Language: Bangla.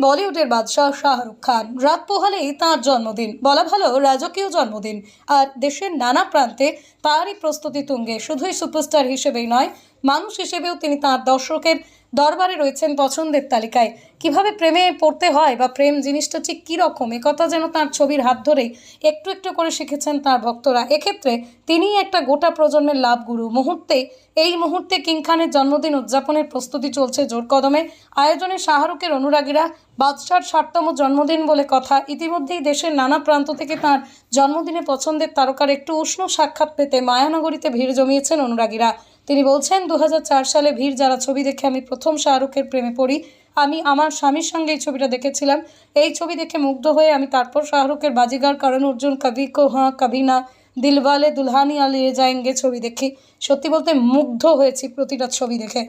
বলিউডের বাদশাহ শাহরুখ খান। রাত পোহালেই তাঁর জন্মদিন। বলা ভালো, রাজকীয় জন্মদিন। আর দেশের নানা প্রান্তে তারই প্রস্তুতি তুঙ্গে। শুধুই সুপারস্টার হিসেবেই নয় মানুষ হিসেবেও তিনি তাঁর দর্শকের দরবারে রয়েছেন পছন্দের তালিকায়। কীভাবে প্রেমে পড়তে হয় বা প্রেম জিনিসটা ঠিক কী রকম? একথা যেন তাঁর ছবির হাত ধরেই একটু একটু করে শিখেছেন তাঁর ভক্তরা। এক্ষেত্রে তিনিই একটা গোটা প্রজন্মের লাভ গুরু মুহূর্তে, এই মুহূর্তে কিং খানের জন্মদিন উদযাপনের প্রস্তুতি চলছে জোর কদমে। আয়োজনে শাহরুখের অনুরাগীরা বাদশার ষাটতম জন্মদিন বলে কথা। ইতিমধ্যেই দেশের নানা প্রান্ত থেকে তাঁর জন্মদিনে পছন্দের তারকার একটু উষ্ণ সাক্ষাৎ পেতে মায়ানগরীতে ভিড় জমিয়েছেন অনুরাগীরা। তিনি বলছেন দু হাজার চার সালে ভিড় যারা ছবি দেখে আমি প্রথম শাহরুখের প্রেমে পড়ি, আমি আমার স্বামীর সঙ্গে এই ছবিটা দেখেছিলাম। এই ছবি দেখে মুগ্ধ হয়ে আমি তারপর শাহরুখের বাজিগার কারণ অর্জুন, কবি কো হাঁ, কবি না, দিলওয়ালে দুলহানি আলিয়ে যায়েঙ্গে ছবি দেখি। সত্যি বলতে মুগ্ধ হয়েছি প্রতিটা ছবি দেখে।